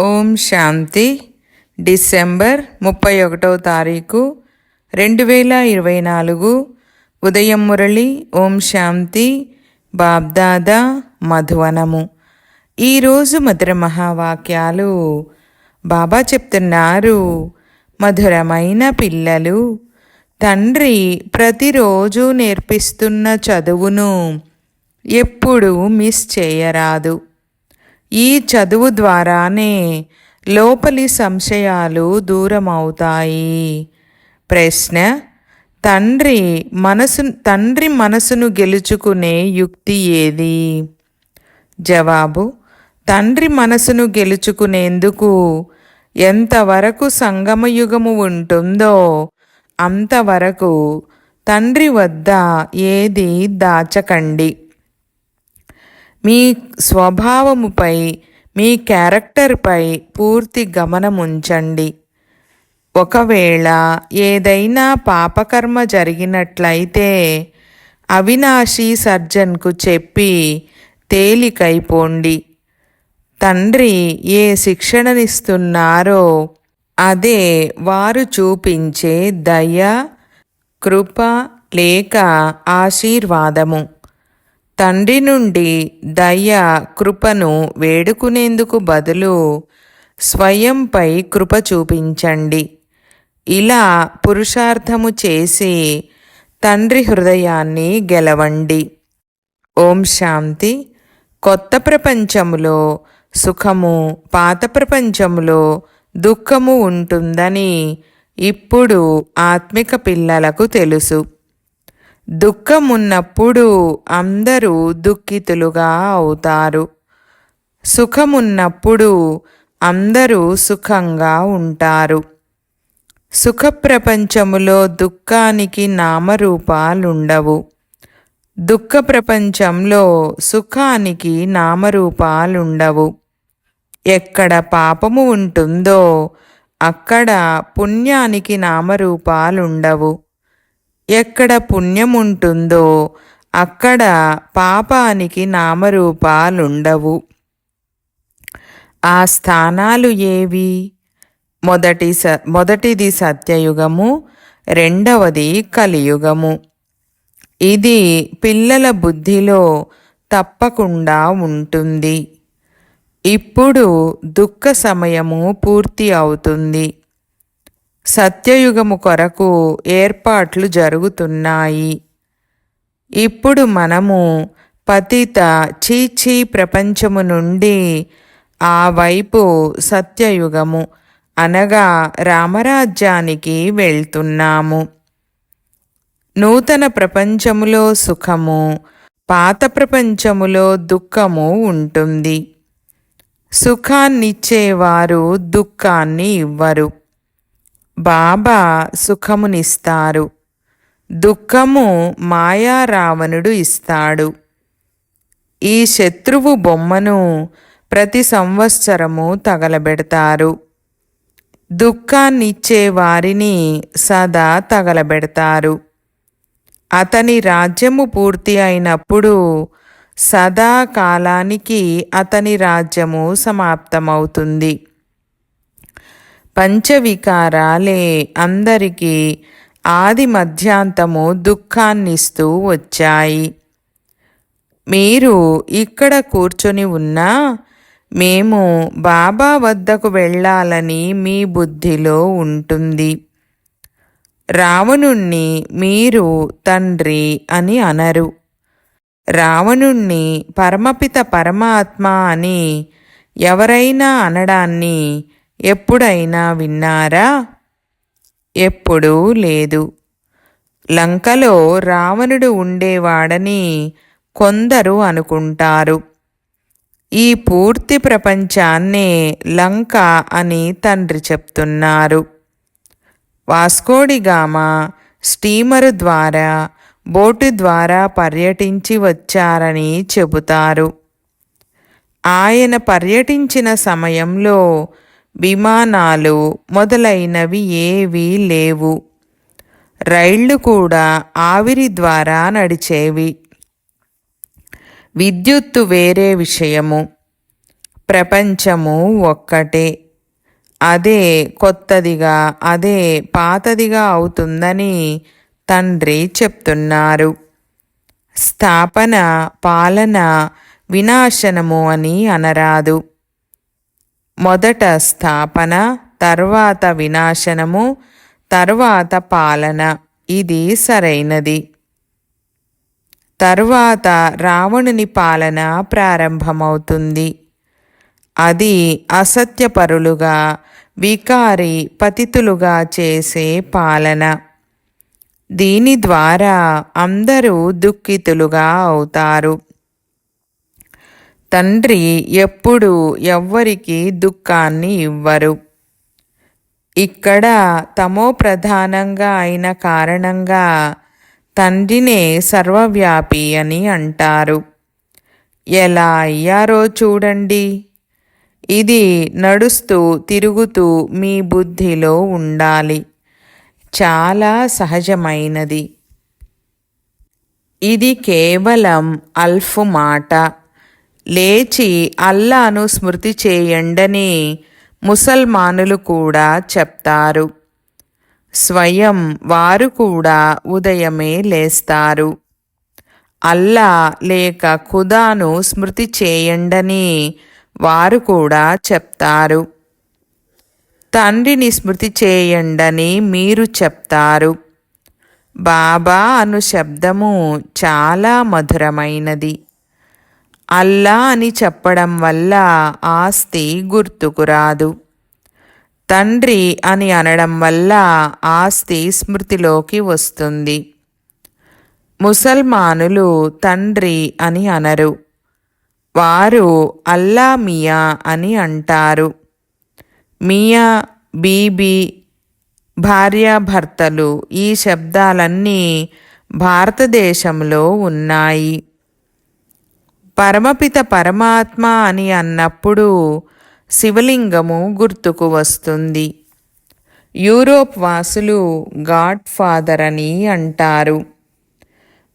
ఓం శాంతి. December ముప్పై ఒకటవ తారీఖు రెండు వేల ఇరవై నాలుగు. ఉదయం మురళి ఓం శాంతి. బాబ్దాదా మధువనము. ఈరోజు మధుర మహావాక్యాలు. బాబా చెప్తున్నారు మధురమైన పిల్లలు తండ్రి ప్రతిరోజు నేర్పిస్తున్న చదువును ఎప్పుడూ మిస్ చేయరాదు. ఈ చదువు ద్వారానే లోపలి సంశయాలు దూరమవుతాయి. ప్రశ్న తండ్రి మనసు తండ్రి మనసును గెలుచుకునే యుక్తి ఏది? జవాబు తండ్రి మనసును గెలుచుకునేందుకు ఎంతవరకు సంగమయుగము ఉంటుందో అంతవరకు తండ్రి వద్ద ఏది దాచకండి. మీ స్వభావముపై మీ క్యారెక్టర్పై పూర్తి గమనముంచండి. ఒకవేళ ఏదైనా పాపకర్మ జరిగినట్లయితే అవినాశి సర్జన్కు చెప్పి తేలికైపోండి. తండ్రి ఏ శిక్షణనిస్తున్నారో అదే వారు చూపించే దయ కృప లేక ఆశీర్వాదము. తండ్రి నుండి దయ కృపను వేడుకునేందుకు బదులు స్వయంపై కృప చూపించండి. ఇలా పురుషార్థము చేసి తండ్రి హృదయాన్ని గెలవండి. ఓం శాంతి. కొత్త ప్రపంచములో సుఖము పాత ప్రపంచములో దుఃఖము ఉంటుందని ఇప్పుడు ఆత్మిక పిల్లలకు తెలుసు. దుఃఖమున్నప్పుడు అందరూ దుఃఖితులుగా అవుతారు. సుఖమున్నప్పుడు అందరూ సుఖంగా ఉంటారు. సుఖ ప్రపంచములో దుఃఖానికి నామరూపాలుండవు. దుఃఖ ప్రపంచంలో సుఖానికి నామరూపాలుండవు. ఎక్కడ పాపము ఉంటుందో అక్కడ పుణ్యానికి నామరూపాలుండవు. ఎక్కడ పుణ్యం ఉంటుందో అక్కడ పాపానికి నామరూపాలుండవు. ఆ స్థానాలు ఏవి? మొదటి స మొదటిది సత్యయుగము రెండవది కలియుగము. ఇది పిల్లల బుద్ధిలో తప్పకుండా ఉంటుంది. ఇప్పుడు దుఃఖ సమయము పూర్తి అవుతుంది. సత్యయుగము కొరకు ఏర్పాట్లు జరుగుతున్నాయి. ఇప్పుడు మనము పతిత చీచీ ప్రపంచము నుండి ఆ వైపు సత్యయుగము అనగా రామరాజ్యానికి వెళ్తున్నాము. నూతన ప్రపంచములో సుఖము పాత ప్రపంచములో దుఃఖము ఉంటుంది. సుఖాన్నిచ్చేవారు దుఃఖాన్ని ఇవ్వరు. బాబా సుఖమునిస్తారు. దుఃఖము మాయారావణుడు ఇస్తాడు. ఈ శత్రువు బొమ్మను ప్రతి సంవత్సరము తగలబెడతారు. దుఃఖాన్నిచ్చే వారిని సదా తగలబెడతారు. అతని రాజ్యము పూర్తి అయినప్పుడు సదాకాలానికి అతని రాజ్యము సమాప్తమవుతుంది. పంచవికారాలే అందరికీ ఆది మధ్యాంతము దుఃఖాన్నిస్తూ వచ్చాయి. మీరు ఇక్కడ కూర్చొని ఉన్నా మేము బాబా వద్దకు వెళ్ళాలని మీ బుద్ధిలో ఉంటుంది. రావణుణ్ణి మీరు తండ్రి అని అనరు. రావణుణ్ణి పరమపిత పరమాత్మ అని ఎవరైనా అనడాన్ని ఎప్పుడైనా విన్నారా? ఎప్పుడూ లేదు. లంకలో రావణుడు ఉండేవాడని కొందరు అనుకుంటారు. ఈ పూర్తి ప్రపంచాన్నే లంక అని తండ్రి చెప్తున్నారు. వాస్కోడిగామ స్టీమరు ద్వారా బోటు ద్వారా పర్యటించి వచ్చారని చెబుతారు. ఆయన పర్యటించిన సమయంలో విమానాలు మొదలైనవి ఏవీ లేవు. రైళ్ళు కూడా ఆవిరి ద్వారా నడిచేవి. విద్యుత్తు వేరే విషయము. ప్రపంచము ఒక్కటే. అదే కొత్తదిగా అదే పాతదిగా అవుతుందని తండ్రి చెప్తున్నారు. స్థాపన పాలన వినాశనము అని అనరాదు. మొదట స్థాపన తర్వాత వినాశనము తర్వాత పాలన. ఇది సరైనది. తర్వాత రావణుని పాలన ప్రారంభమవుతుంది. అది అసత్యపరులుగా వికారి పతితులుగా చేసే పాలన. దీని ద్వారా అందరూ దుఃఖితులుగా అవుతారు. తండ్రి ఎప్పుడు ఎవ్వరికి దుఃఖాన్ని ఇవ్వరు. ఇక్కడ తమో ప్రధానంగా అయిన కారణంగా తండ్రినే సర్వవ్యాపి అని అంటారు. ఎలా అయ్యారో చూడండి. ఇది నడుస్తూ తిరుగుతూ మీ బుద్ధిలో ఉండాలి. చాలా సహజమైనది. ఇది కేవలం అల్ఫు మాట. లేచి అల్లాను స్మృతి చేయండని ముసల్మానులు కూడా చెప్తారు. స్వయం వారు కూడా ఉదయమే లేస్తారు. అల్లా లేక ఖుదాను స్మృతి చేయండని వారు కూడా చెప్తారు. తండ్రిని స్మృతి చేయండని మీరు చెప్తారు. బాబా అను శబ్దము చాలా మధురమైనది. అల్లా అని చెప్పడం వల్ల ఆస్తి గుర్తుకురాదు తండ్రి అని అనడం వల్ల ఆస్తి స్మృతిలోకి వస్తుంది. ముసల్మానులు తండ్రి అని అనరు. వారు అల్లా మియా అని అంటారు. మియా బీబీ భార్యాభర్తలు ఈ శబ్దాలన్నీ భారతదేశంలో ఉన్నాయి. పరమపిత పరమాత్మ అని అన్నప్పుడు శివలింగము గుర్తుకు వస్తుంది. యూరోప్ వాసులు గాడ్ ఫాదర్ అని అంటారు.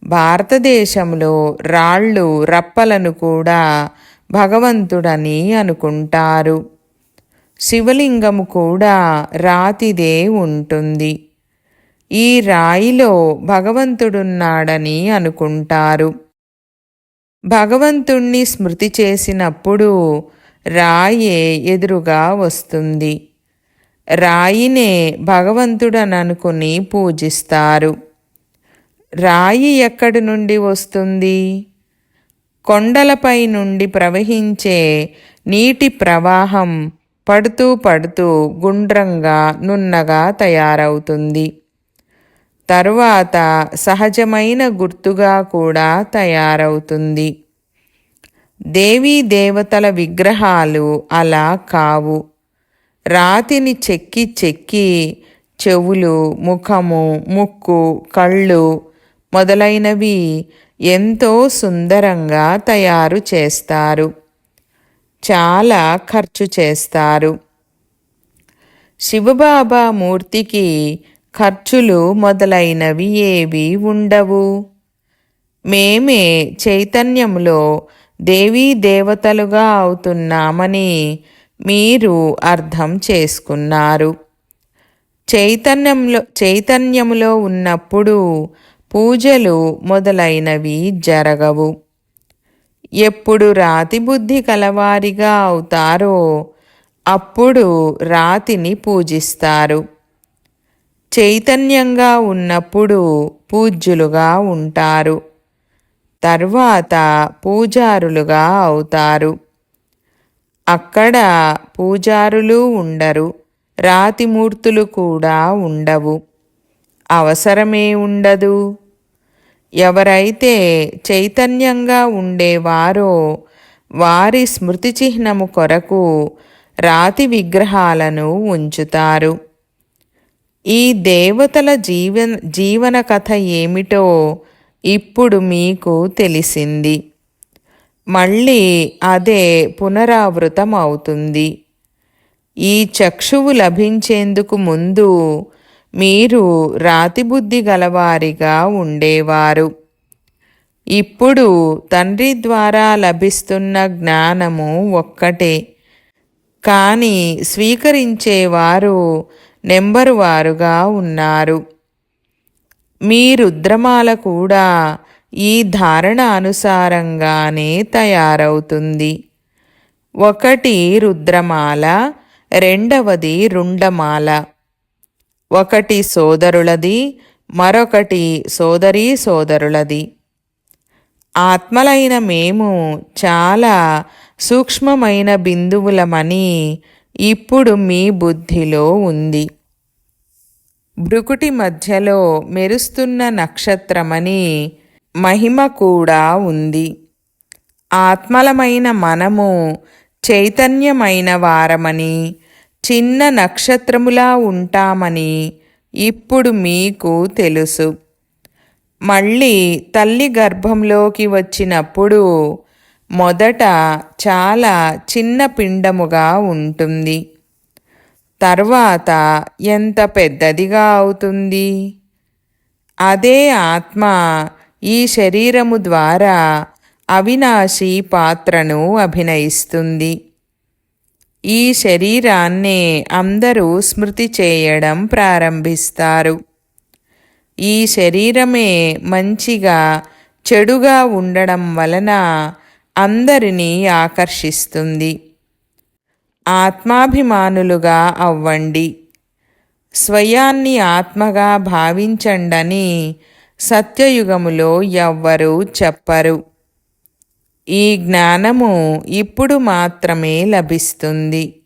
భారతదేశంలో రాళ్ళు రప్పలను కూడా భగవంతుడని అనుకుంటారు. శివలింగము కూడా రాతిదే ఉంటుంది. ఈ రాయిలో భగవంతుడున్నాడని అనుకుంటారు. భగవంతుణ్ణి స్మృతి చేసినప్పుడు రాయే ఎదురుగా వస్తుంది. రాయినే భగవంతుడననుకుని పూజిస్తారు. రాయి ఎక్కడి నుండి వస్తుంది? కొండలపై నుండి ప్రవహించే నీటి ప్రవాహం పడుతూ పడుతూ గుండ్రంగా నున్నగా తయారవుతుంది. తరువాత సహజమైన గుర్తుగా కూడా తయారవుతుంది. దేవీ దేవతల విగ్రహాలు అలా కావు. రాతిని చెక్కి చెక్కి చెవులు ముఖము ముక్కు కళ్ళు మొదలైనవి ఎంతో సుందరంగా తయారు చేస్తారు. చాలా ఖర్చు చేస్తారు. శివబాబా మూర్తికి ఖర్చులు మొదలైనవి ఏవి ఉండవు? మేమే చైతన్యంలో దేవీ దేవతలుగా అవుతున్నామని మీరు అర్థం చేసుకున్నారు. చైతన్యంలో చైతన్యములో ఉన్నప్పుడు పూజలు మొదలైనవి జరగవు. ఎప్పుడు రాతి బుద్ధి కలవారిగా అవుతారో అప్పుడు రాతిని పూజిస్తారు. చైతన్యంగా ఉన్నప్పుడు పూజ్యులుగా ఉంటారు. తర్వాత పూజారులుగా అవుతారు. అక్కడ పూజారులు ఉండరు. రాతిమూర్తులు కూడా ఉండవు. అవసరమే ఉండదు. ఎవరైతే చైతన్యంగా ఉండేవారో వారి స్మృతి చిహ్నము కొరకు రాతి విగ్రహాలను ఉంచుతారు. ఈ దేవతల జీవన జీవన కథ ఏమిటో ఇప్పుడు మీకు తెలిసింది. మళ్ళీ అదే పునరావృతం అవుతుంది. ఈ చక్షువు లభించేందుకు ముందు మీరు రాతిబుద్ధి గలవారిగా ఉండేవారు. ఇప్పుడు తండ్రి ద్వారా లభిస్తున్న జ్ఞానము ఒక్కటే. కానీ స్వీకరించేవారు నెంబరు వారుగా ఉన్నారు. మీ రుద్రమాల కూడా ఈ ధారణ అనుసారంగానే తయారవుతుంది. ఒకటి రుద్రమాల రెండవది రుండమాల. ఒకటి సోదరులది మరొకటి సోదరీ సోదరులది. ఆత్మలైన మేము చాలా సూక్ష్మమైన బిందువులమని ఇప్పుడు మీ బుద్ధిలో ఉంది. భృకుటి మధ్యలో మెరుస్తున్న నక్షత్రమని మహిమ కూడా ఉంది. ఆత్మలమైన మనము చైతన్యమైన వారమని చిన్న నక్షత్రములా ఉంటామని ఇప్పుడు మీకు తెలుసు. మళ్ళీ తల్లి గర్భంలోకి వచ్చినప్పుడు మొదట చాలా చిన్న పిండముగా ఉంటుంది. తర్వాత ఎంత పెద్దదిగా అవుతుంది? అదే ఆత్మ ఈ శరీరము ద్వారా అవినాశి పాత్రను అభినయిస్తుంది. ఈ శరీరాన్నే అందరూ స్మృతి చేయడం ప్రారంభిస్తారు. ఈ శరీరమే మంచిగా చెడుగా ఉండడం వలన అందరినీ ఆకర్షిస్తుంది. ఆత్మాభిమానులుగా అవ్వండి. స్వయాన్ని ఆత్మగా భావించండని సత్యయుగములో ఎవ్వరూ చెప్పరు. ఈ జ్ఞానము ఇప్పుడు మాత్రమే లభిస్తుంది.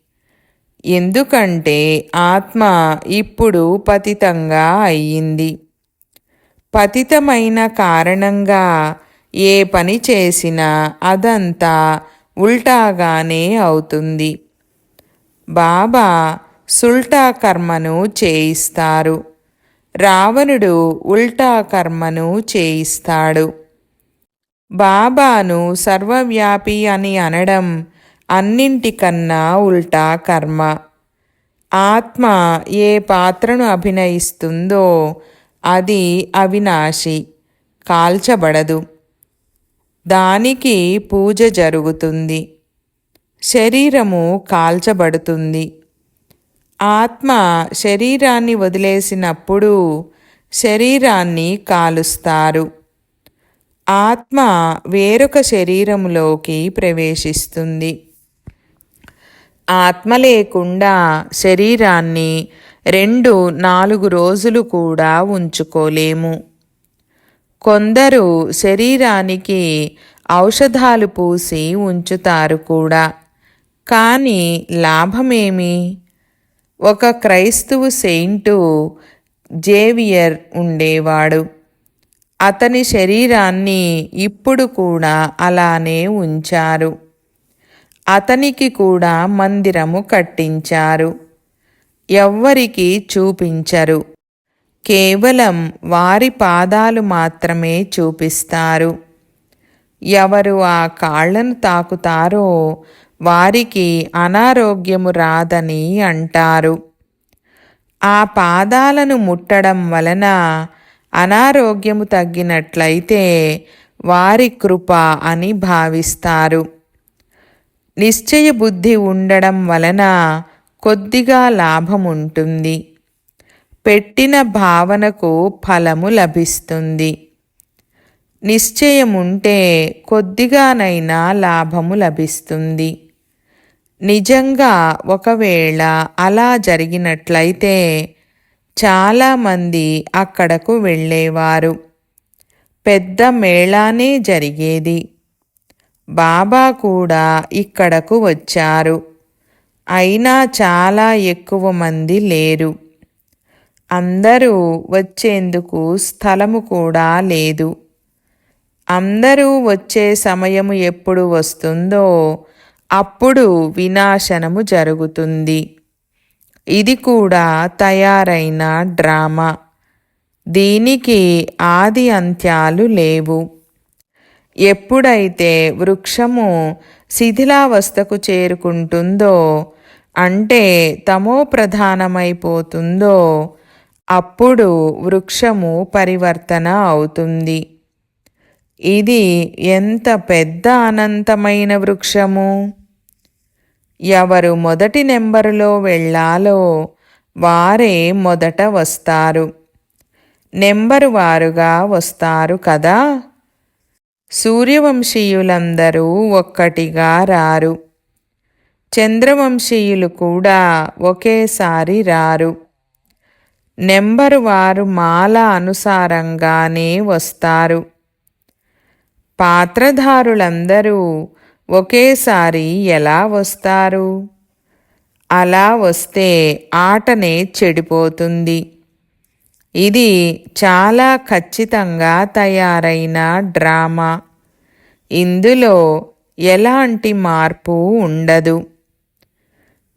ఎందుకంటే ఆత్మ ఇప్పుడు పతితంగా అయ్యింది. పతితమైన కారణంగా ఏ పని చేసినా అదంతా ఉల్టాగానే అవుతుంది. బాబా సుల్టా కర్మను చేయిస్తారు రావణుడు ఉల్టా కర్మను చేయిస్తాడు. బాబాను సర్వవ్యాపి అని అనడం అన్నింటికన్నా ఉల్టా కర్మ. ఆత్మ ఏ పాత్రను అభినయిస్తుందో అది అవినాశి కాల్చబడదు. దానికి పూజ జరుగుతుంది. శరీరము కాల్చబడుతుంది. ఆత్మ శరీరాన్ని వదిలేసినప్పుడు శరీరాన్ని కాలుస్తారు. ఆత్మ వేరొక శరీరములోకి ప్రవేశిస్తుంది. ఆత్మ లేకుండా శరీరాన్ని రెండు నాలుగు రోజులు కూడా ఉంచుకోలేము. కొందరు శరీరానికి ఔషధాలు పూసి ఉంచుతారు కూడా. కానీ లాభమేమి? ఒక క్రైస్తవు సెయింటు జేవియర్ ఉండేవాడు. అతని శరీరాన్ని ఇప్పుడు కూడా అలానే ఉంచారు. అతనికి కూడా మందిరము కట్టించారు. ఎవ్వరికి చూపించరు. కేవలం వారి పాదాలు మాత్రమే చూపిస్తారు. ఎవరు ఆ కాళ్ళను తాకుతారో వారికి అనారోగ్యము రాదని అంటారు. ఆ పాదాలను ముట్టడం వలన అనారోగ్యము తగ్గినట్లయితే వారి కృప అని భావిస్తారు. నిశ్చయ బుద్ధి ఉండడం వలన కొద్దిగా లాభం ఉంటుంది పెట్టిన భావనకు ఫలము లభిస్తుంది. నిశ్చయముంటే కొద్దిగానైనా లాభము లభిస్తుంది. నిజంగా ఒకవేళ అలా జరిగినట్లయితే చాలామంది అక్కడకు వెళ్ళేవారు. పెద్ద మేళానే జరిగేది. బాబా కూడా ఇక్కడకు వచ్చారు. అయినా చాలా ఎక్కువ మంది లేరు. అందరూ వచ్చేందుకు స్థలము కూడా లేదు. అందరూ వచ్చే సమయము ఎప్పుడు వస్తుందో అప్పుడు వినాశనము జరుగుతుంది. ఇది కూడా తయారైన డ్రామా. దీనికి ఆది అంత్యాలు లేవు. ఎప్పుడైతే వృక్షము శిథిలావస్థకు చేరుకుంటుందో అంటే తమో ప్రధానమైపోతుందో అప్పుడు వృక్షము పరివర్తన అవుతుంది. ఇది ఎంత పెద్ద అనంతమైన వృక్షము? ఎవరు మొదటి నెంబరులో వెళ్ళాలో వారే మొదట వస్తారు. నెంబరు వారుగా వస్తారు కదా? సూర్యవంశీయులందరూ ఒక్కటిగా రారు. చంద్రవంశీయులు కూడా ఒకేసారి రారు. నెంబరు వారు మాల అనుసారంగానే వస్తారు. పాత్రధారులందరూ ఒకేసారి ఎలా వస్తారు? అలా వస్తే ఆటనే చెడిపోతుంది. ఇది చాలా ఖచ్చితంగా తయారైన డ్రామా. ఇందులో ఎలాంటి మార్పు ఉండదు.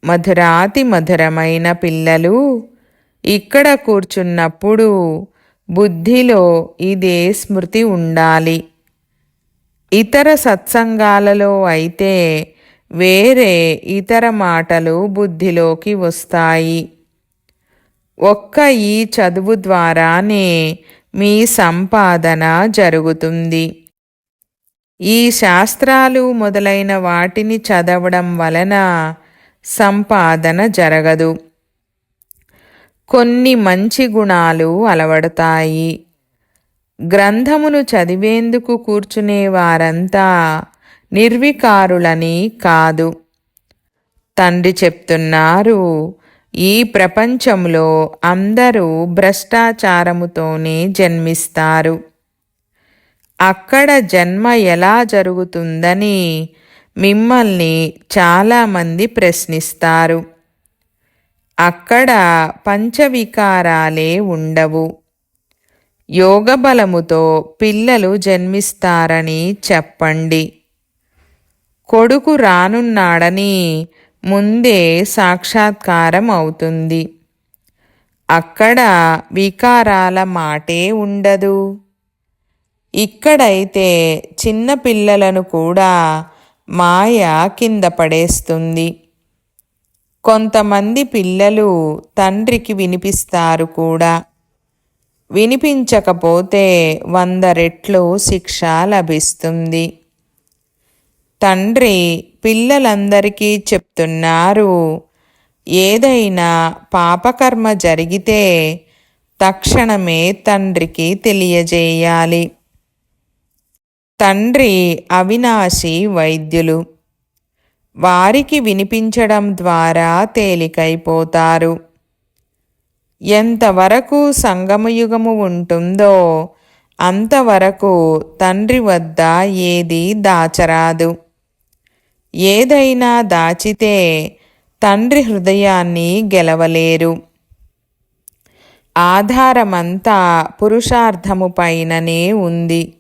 మధురాతి మధురమైన పిల్లలు ఇక్కడ కూర్చున్నప్పుడు బుద్ధిలో ఇదే స్మృతి ఉండాలి. ఇతర సత్సంగాలలో అయితే వేరే ఇతర మాటలు బుద్ధిలోకి వస్తాయి. ఒక్క ఈ చదువు ద్వారానే మీ సంపాదన జరుగుతుంది. ఈ శాస్త్రాలు మొదలైన వాటిని చదవడం వలన సంపాదన జరగదు. కొన్ని మంచి గుణాలు అలవడతాయి. గ్రంథమును చదివేందుకు కూర్చునే వారంతా నిర్వికారులని కాదు. తండ్రి చెప్తున్నారు ఈ ప్రపంచంలో అందరూ భ్రష్టాచారముతోనే జన్మిస్తారు. అక్కడ జన్మ ఎలా జరుగుతుందని మిమ్మల్ని చాలామంది ప్రశ్నిస్తారు. అక్కడ పంచవికారాలే ఉండవు. యోగ బలముతో పిల్లలు జన్మిస్తారని చెప్పండి. కొడుకు రానున్నాడని ముందే సాక్షాత్కారం అవుతుంది. అక్కడ వికారాల మాటే ఉండదు. ఇక్కడైతే చిన్న పిల్లలను కూడా మాయ కింద పడేస్తుంది. కొంతమంది పిల్లలు తండ్రికి వినిపిస్తారు కూడా. వినిపించకపోతే వంద రెట్లు శిక్ష లభిస్తుంది. తండ్రి పిల్లలందరికీ చెప్తున్నారు ఏదైనా పాపకర్మ జరిగితే తక్షణమే తండ్రికి తెలియజేయాలి. తండ్రి అవినాశి వైద్యులు. వారికి వినిపించడం ద్వారా తేలికైపోతారు. ఎంతవరకు సంగమయుగము ఉంటుందో అంతవరకు తండ్రి వద్ద ఏది దాచరాదు. ఏదైనా దాచితే తండ్రి హృదయాన్ని గెలవలేరు. ఆధారమంతా పురుషార్థము పైననే ఉంది.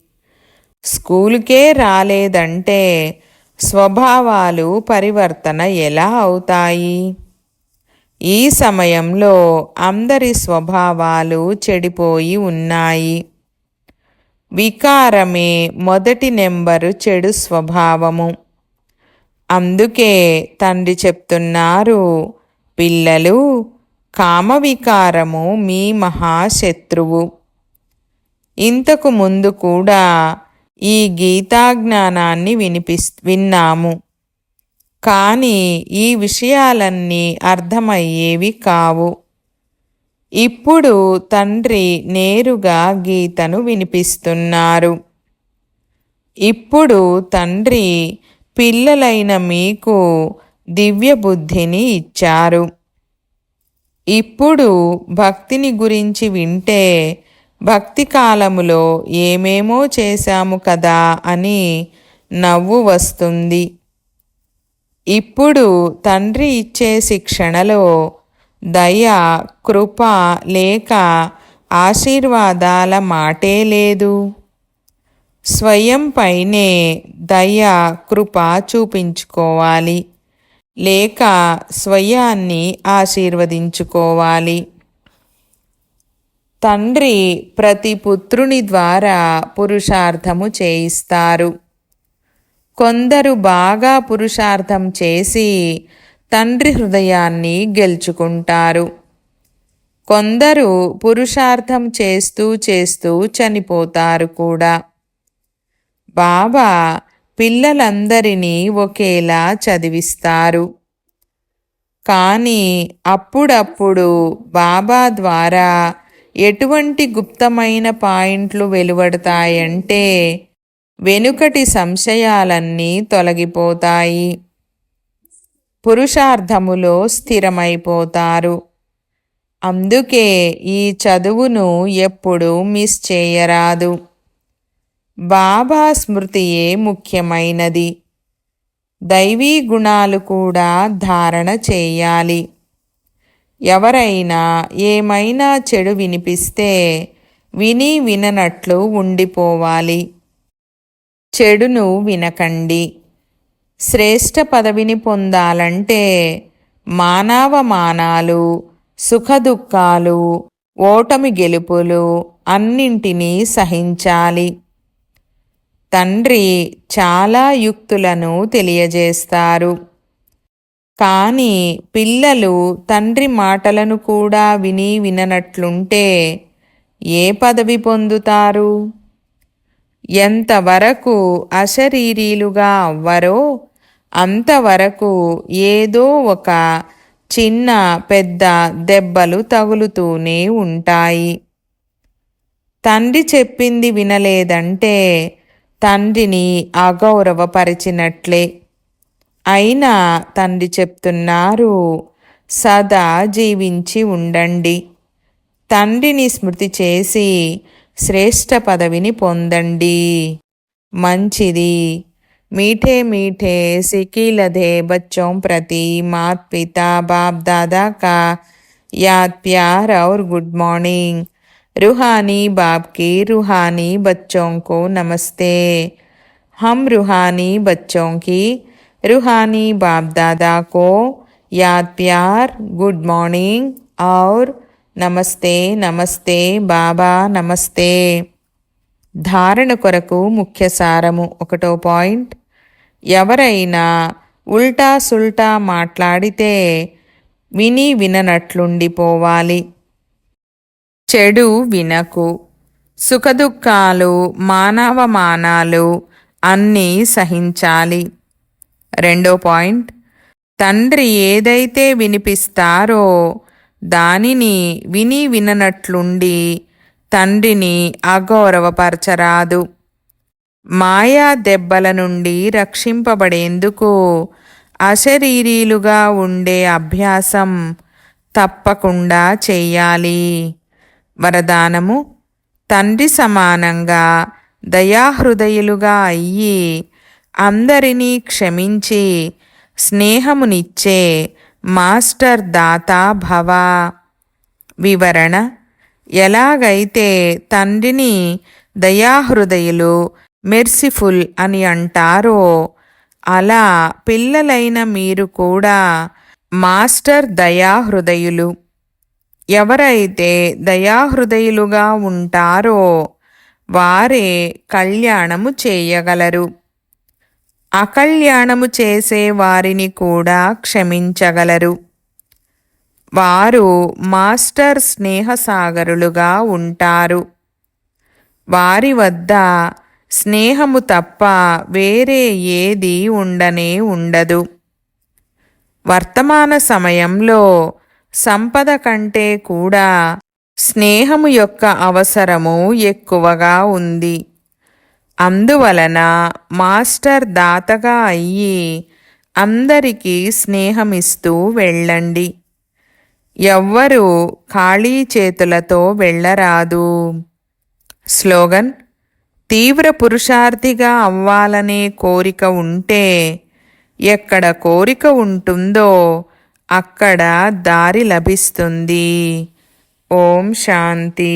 స్కూలుకే రాలేదంటే స్వభావాలు పరివర్తన ఎలా అవుతాయి? ఈ సమయంలో అందరి స్వభావాలు చెడిపోయి ఉన్నాయి. వికారమే మొదటి నెంబరు చెడు స్వభావము. అందుకే తండ్రి చెప్తున్నారు పిల్లలు కామవికారము మీ మహాశత్రువు. ఇంతకు ముందు కూడా ఈ గీతాజ్ఞానాన్ని వినిపిస్ విన్నాము. కానీ ఈ విషయాలన్నీ అర్థమయ్యేవి కావు. ఇప్పుడు తండ్రి నేరుగా గీతను వినిపిస్తున్నారు. ఇప్పుడు తండ్రి పిల్లలైన మీకు దివ్య బుద్ధిని ఇచ్చారు. ఇప్పుడు భక్తిని గురించి వింటే భక్తి కాలములో ఏమేమో చేశాము కదా అని నవ్వు వస్తుంది. ఇప్పుడు తండ్రి ఇచ్చే శిక్షణలో దయ కృప లేక ఆశీర్వాదాల మాటే లేదు. స్వయం పైనే దయ కృప చూపించుకోవాలి. లేక స్వయాన్ని ఆశీర్వదించుకోవాలి. తండ్రి ప్రతి పుత్రుని ద్వారా పురుషార్థము చేయిస్తారు. కొందరు బాగా పురుషార్థం చేసి తండ్రి హృదయాన్ని గెలుచుకుంటారు. కొందరు పురుషార్థం చేస్తూ చేస్తూ చనిపోతారు కూడా. బాబా పిల్లలందరినీ ఒకేలా చదివిస్తారు. కానీ అప్పుడప్పుడు బాబా ద్వారా ఎటువంటి గుప్తమైన పాయింట్లు వెలువడతాయంటే వెనుకటి సంశయాలన్నీ తొలగిపోతాయి. పురుషార్థములో స్థిరమైపోతారు. అందుకే ఈ చదువును ఎప్పుడు మిస్ చేయరాదు. బాబా స్మృతియే ముఖ్యమైనది. దైవీ గుణాలు కూడా ధారణ చేయాలి. ఎవరైనా ఏమైనా చెడు వినిపిస్తే విని విననట్లు ఉండిపోవాలి. చెడును వినకండి. శ్రేష్ఠ పదవిని పొందాలంటే మానవమానాలు సుఖదుఖాలు ఓటమి గెలుపులు అన్నింటినీ సహించాలి. తండ్రి చాలా యుక్తులను తెలియజేస్తారు. కానీ పిల్లలు తండ్రి మాటలను కూడా విని విననట్లుంటే ఏ పదవి పొందుతారు? ఎంతవరకు అశరీరీలుగా అవ్వరో అంతవరకు ఏదో ఒక చిన్న పెద్ద దెబ్బలు తగులుతూనే ఉంటాయి. తండ్రి చెప్పింది వినలేదంటే తండ్రిని అగౌరవపరిచినట్లే. అయినా తండ్రి చెప్తున్నారు సదా జీవించి ఉండండి. తండ్రిని స్మృతి చేసి श्रेष्ठ पदवी पंदी మంచిది मीठे मीठे सिकी लधे बच्चों प्रति मात पिता बाप दादा का याद प्यार और गुड मॉर्निंग। रूहानी बाप की रूहानी बच्चों को नमस्ते। हम रूहानी बच्चों की रूहानी बाप दादा को याद प्यार, गुड मॉर्निंग और నమస్తే నమస్తే బాబా నమస్తే. ధారణ కొరకు ముఖ్య సారము ఒకటో పాయింట్. ఎవరైనా ఉల్టా సుల్టా మాట్లాడితే విని విననట్లుండిపోవాలి చెడు వినకు. సుఖదుఖాలు మానవమానాలు అన్నీ సహించాలి. రెండో పాయింట్. తండ్రి ఏదైతే వినిపిస్తారో దానిని విని విననట్లుండి తండ్రిని అగౌరవపరచరాదు. మాయా దెబ్బల నుండి రక్షింపబడేందుకు అశరీరీలుగా ఉండే అభ్యాసం తప్పకుండా చేయాలి. వరదానము తండ్రి సమానంగా దయాహృదయులుగా అయ్యి అందరినీ క్షమించి స్నేహమునిచ్చే మాస్టర్ దాతా భవ. వివరణ ఎలాగైతే తండ్రిని దయాహృదయులు మెర్సిఫుల్ అని అంటారో అలా పిల్లలైన మీరు కూడా మాస్టర్ దయాహృదయులు. ఎవరైతే దయాహృదయులుగా ఉంటారో వారే కళ్యాణము చేయగలరు. అకళ్యాణము చేసే వారిని కూడా క్షమించగలరు. వారు మాస్టర్ స్నేహసాగరులుగా ఉంటారు. వారి వద్ద స్నేహము తప్ప వేరే ఏది ఉండనే ఉండదు. వర్తమాన సమయంలో సంపద కంటే కూడా స్నేహము యొక్క అవసరము ఎక్కువగా ఉంది. అందువలన మాస్టర్ దాతగా అయ్యి అందరికీ స్నేహమిస్తూ వెళ్ళండి. ఎవ్వరూ ఖాళీ చేతులతో వెళ్ళరాదు. స్లోగన్ తీవ్ర పురుషార్థిగా అవ్వాలనే కోరిక ఉంటే ఎక్కడ కోరిక ఉంటుందో అక్కడ దారి లభిస్తుంది. ఓం శాంతి.